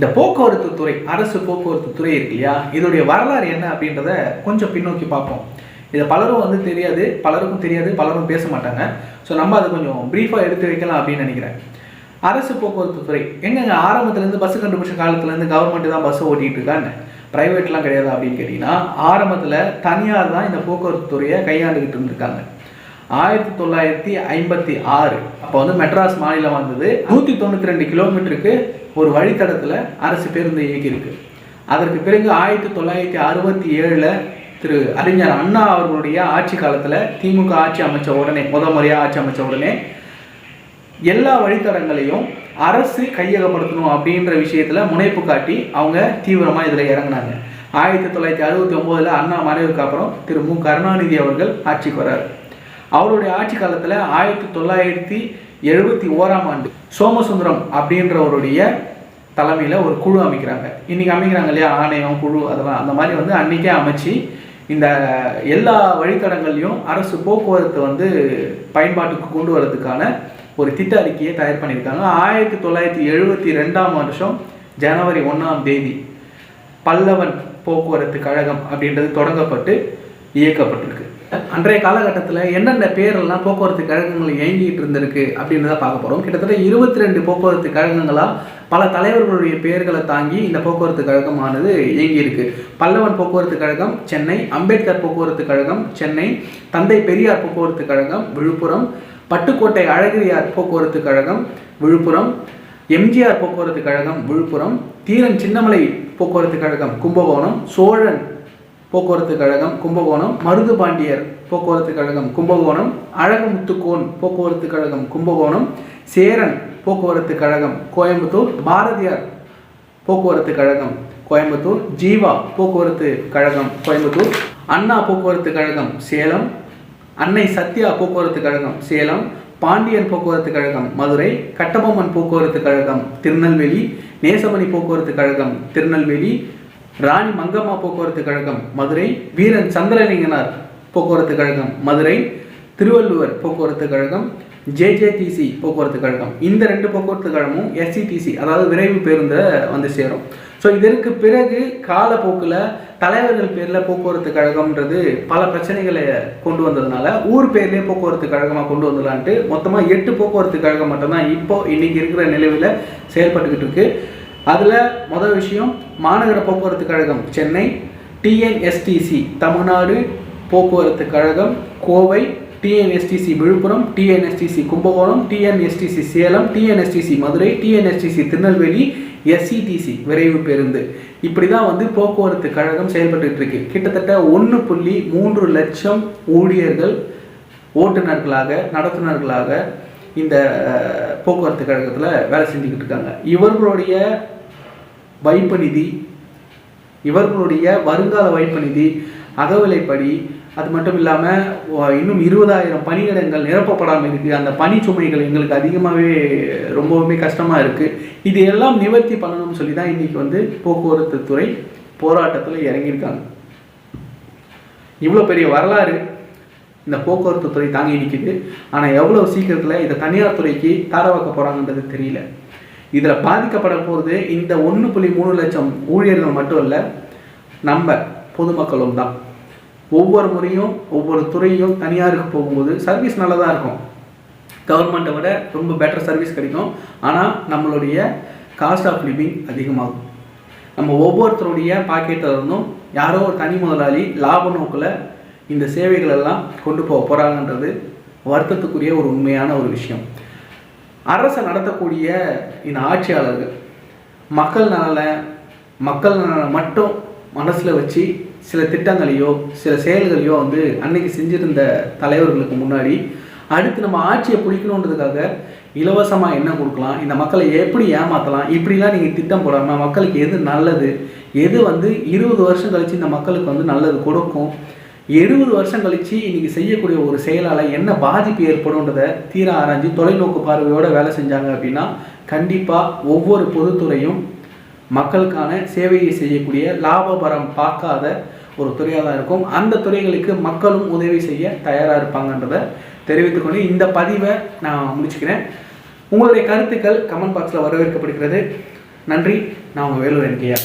இந்த போக்குவரத்து துறை அரசு போக்குவரத்து துறை இருக்கு இல்லையா? இதோடைய வரலாறு என்ன அப்படின்றத கொஞ்சம் பின்னோக்கி பார்ப்போம். இதை பலரும் வந்து தெரியாது பலருக்கும் தெரியாது பலரும் பேச மாட்டாங்க. ஸோ நம்ம அதை கொஞ்சம் ப்ரீஃபாக எடுத்து வைக்கலாம் அப்படின்னு நினைக்கிறேன். அரசு போக்குவரத்து துறை எங்கெங்க ஆரம்பத்துலேருந்து பஸ் கண்டுபிடிச்ச காலத்துலேருந்து கவர்மெண்ட் தான் பஸ் ஓட்டிகிட்டு இருக்காங்க? ப்ரைவேட்லாம் கிடையாது அப்படின்னு கேட்டிங்கன்னா ஆரம்பத்தில் தனியார் தான் இந்த போக்குவரத்து துறையை கையாண்டுக்கிட்டு இருந்திருக்காங்க. ஆயிரத்தி தொள்ளாயிரத்தி ஐம்பத்தி ஆறு. அப்போ வந்து மெட்ராஸ் மாநிலம் வந்தது. நூற்றி தொண்ணூற்றி ரெண்டு கிலோமீட்டருக்கு ஒரு வழித்தடத்தில் அரசு பேருந்து இயக்கியிருக்கு. அதற்கு பிறகு ஆயிரத்தி தொள்ளாயிரத்தி அறுபத்தி ஏழில் திரு அறிஞர் அண்ணா அவர்களுடைய ஆட்சி காலத்தில் திமுக ஆட்சி அமைச்ச உடனே முத முறையாக ஆட்சி அமைச்ச உடனே எல்லா வழித்தடங்களையும் அரசு கையகப்படுத்தணும் அப்படின்ற விஷயத்தில் முனைப்பு காட்டி அவங்க தீவிரமாக இதில் இறங்குனாங்க. ஆயிரத்தி தொள்ளாயிரத்தி அறுபத்தி ஒம்போதில் அண்ணா மறைவுக்கு அப்புறம் திரு மு கருணாநிதி அவர்கள் ஆட்சிக்கு வர்றாரு. அவருடைய ஆட்சி காலத்தில் ஆயிரத்தி தொள்ளாயிரத்தி எழுபத்தி ஓராம் ஆண்டு சோமசுந்தரம் அப்படின்றவருடைய தலைமையில் ஒரு குழு அமைக்கிறாங்க. இன்றைக்கி அமைக்கிறாங்க இல்லையா? ஆணையம் குழு அதெல்லாம். அந்த மாதிரி வந்து அன்றைக்கே அமைச்சு இந்த எல்லா வழித்தடங்கள்லையும் அரசு போக்குவரத்து வந்து பயன்பாட்டுக்கு கொண்டு வரதுக்கான ஒரு திட்ட அறிக்கையை தயார் பண்ணியிருக்காங்க. ஆயிரத்தி தொள்ளாயிரத்தி எழுபத்தி ரெண்டாம் வருஷம் ஜனவரி ஒன்றாம் தேதி பல்லவன் போக்குவரத்து கழகம் அப்படின்றது தொடங்கப்பட்டு இயக்கப்பட்டிருக்கு. அன்றைய காலகட்டத்தில் என்னென்ன பேரெல்லாம் போக்குவரத்து கழகங்கள் இயங்கிட்டு இருந்திருக்கு அப்படின்றத பார்க்க போகிறோம் கிட்டத்தட்ட இருபத்தி ரெண்டு போக்குவரத்து கழகங்களாக பல தலைவர்களுடைய பெயர்களை தாங்கி இந்த போக்குவரத்து கழகமானது இயங்கியிருக்கு. பல்லவன் போக்குவரத்து கழகம் சென்னை அம்பேத்கர் போக்குவரத்து கழகம் சென்னை தந்தை பெரியார் போக்குவரத்து கழகம் விழுப்புரம் பட்டுக்கோட்டை அழகிரியார் போக்குவரத்து கழகம் விழுப்புரம் எம்ஜிஆர் போக்குவரத்து கழகம் விழுப்புரம் தீரன் சின்னமலை போக்குவரத்து கழகம் கும்பகோணம் சோழன் போக்குவரத்து கழகம் கும்பகோணம் மருது பாண்டியர் போக்குவரத்து கழகம் கும்பகோணம் அழகுமுத்துக்கோன் போக்குவரத்து கழகம் கும்பகோணம் சேரன் போக்குவரத்து கழகம் கோயம்புத்தூர் பாரதியார் போக்குவரத்து கழகம் கோயம்புத்தூர் ஜீவா போக்குவரத்து கழகம் கோயம்புத்தூர் அண்ணா போக்குவரத்து கழகம் சேலம் அன்னை சத்யா போக்குவரத்து கழகம் சேலம் பாண்டியன் போக்குவரத்து கழகம் மதுரை கட்டபொம்மன் போக்குவரத்து கழகம் திருநெல்வேலி நேசமணி போக்குவரத்து கழகம் திருநெல்வேலி ராணி மங்கம்மா போக்குவரத்து கழகம் மதுரை. வீரன் சந்திரலிங்கனார் போக்குவரத்து கழகம் மதுரை. திருவள்ளுவர் போக்குவரத்து கழகம் ஜேஜேடிசி போக்குவரத்து கழகம். இந்த ரெண்டு போக்குவரத்து கழகமும் எஸ்சிடிசி அதாவது விரைவு பேருந்தில் வந்து சேரும். ஸோ இதற்கு பிறகு காலப்போக்கில் தலைவர்கள் பேரில் போக்குவரத்து கழகம்ன்றது பல பிரச்சனைகளை கொண்டு வந்ததுனால ஊர் பேர்லேயே போக்குவரத்து கழகமாக கொண்டு வந்துடலான்ட்டு மொத்தமாக எட்டு போக்குவரத்து கழகம் மட்டும்தான் இப்போ இன்றைக்கி இருக்கிற நிலவில் செயல்பட்டுக்கிட்டு இருக்குது அதில் முதல் விஷயம் மாநகர போக்குவரத்து கழகம் சென்னை டிஎன்எஸ்டிசி தமிழ்நாடு போக்குவரத்து கழகம் Kovai TNSTC Villupuram TNSTC Kumbakonam TNSTC Salem TNSTC Madurai TNSTC Tirunelveli SCTC விரைவு பேருந்து. இப்படி தான் வந்து போக்குவரத்து கழகம் செயல்பட்டு இருக்கு கிட்டத்தட்ட ஒன்று புள்ளி மூன்று லட்சம் ஊழியர்கள் ஓட்டுநர்களாக நடத்துனர்களாக இந்த போக்குவரத்து கழகத்தில் வேலை செஞ்சுக்கிட்டு இருக்காங்க. இவர்களுடைய வைப்பு நிதி இவர்களுடைய வருங்கால வைப்பு நிதி அகவிலைப்படி அது மட்டும் இல்லாமல் இன்னும் இருபதாயிரம் பணியிடங்கள் நிரப்பப்படாமல் இருக்குது அந்த பணி சுமைகள் எங்களுக்கு அதிகமாகவே ரொம்பவுமே கஷ்டமாக இருக்குது இது எல்லாம் நிவர்த்தி பண்ணணும்னு சொல்லி தான் இன்றைக்கி வந்து போக்குவரத்து துறை போராட்டத்தில் இறங்கியிருக்காங்க. இவ்வளோ பெரிய வரலாறு இந்த போக்குவரத்து துறை தாங்கி நிற்கிது ஆனால் எவ்வளோ சீக்கிரத்தில் இதை தனியார் துறைக்கு தாரவாக்க போகிறாங்கன்றது தெரியல. இதில் பாதிக்கப்பட போகிறது இந்த ஒன்று புள்ளி மூணு லட்சம் ஊழியர்கள் மட்டும் இல்லை நம்ம பொதுமக்களும் தான். ஒவ்வொரு முறையும் ஒவ்வொரு துறையும் தனியாருக்கு போகும்போது சர்வீஸ் நல்லா தான் இருக்கும் கவர்மெண்ட்டை விட ரொம்ப பெட்டர் சர்வீஸ் கிடைக்கும். ஆனால் நம்மளுடைய காஸ்ட் ஆஃப் லிவிங் அதிகமாகும். நம்ம ஒவ்வொருத்தருடைய பாக்கெட்டில் இருந்தும் யாரோ ஒரு தனி முதலாளி லாப நோக்கில் இந்த சேவைகளெல்லாம் கொண்டு போக போகிறாங்கன்றது வருத்தத்துக்குரிய ஒரு உண்மையான ஒரு விஷயம். அரசை நடத்தக்கூடிய இந்த ஆட்சியாளர்கள் மக்கள் நலனை மக்கள் நலனை மட்டும் மனசில் வச்சு சில திட்டங்களையோ சில செயல்களையோ வந்து அன்னைக்கு செஞ்சிருந்த தலைவர்களுக்கு முன்னாடி அடுத்து நம்ம ஆட்சியை பிடிக்கணுன்றதுக்காக இலவசமாக என்ன கொடுக்கலாம் இந்த மக்களை எப்படி ஏமாற்றலாம் இப்படிலாம் நீங்கள் திட்டம் போடாமல் மக்களுக்கு எது நல்லது எது வந்து இருபது வருஷம் கழித்து இந்த மக்களுக்கு வந்து நல்லது கொடுக்கும் எழுபது வருஷம் கழிச்சு இன்னைக்கு செய்யக்கூடிய ஒரு செயலால் என்ன பாதிப்பு ஏற்படும்ன்றதை தீர ஆராய்ஞ்சு தொலைநோக்கு பார்வையோட வேலை செஞ்சாங்க அப்படின்னா கண்டிப்பாக ஒவ்வொரு பொதுத்துறையும் மக்களுக்கான சேவையை செய்யக்கூடிய லாபபரம் பார்க்காத ஒரு துறையாக தான் இருக்கும். அந்த துறைகளுக்கு மக்களும் உதவி செய்ய தயாராக இருப்பாங்கன்றதை தெரிவித்துக்கொண்டு இந்த பதிவை நான் முடிச்சுக்கிறேன். உங்களுடைய கருத்துக்கள் கமெண்ட் பாக்ஸில் வரவேற்கப்படுகிறது. நன்றி. நான் உங்கள் வேலூர் என்கையா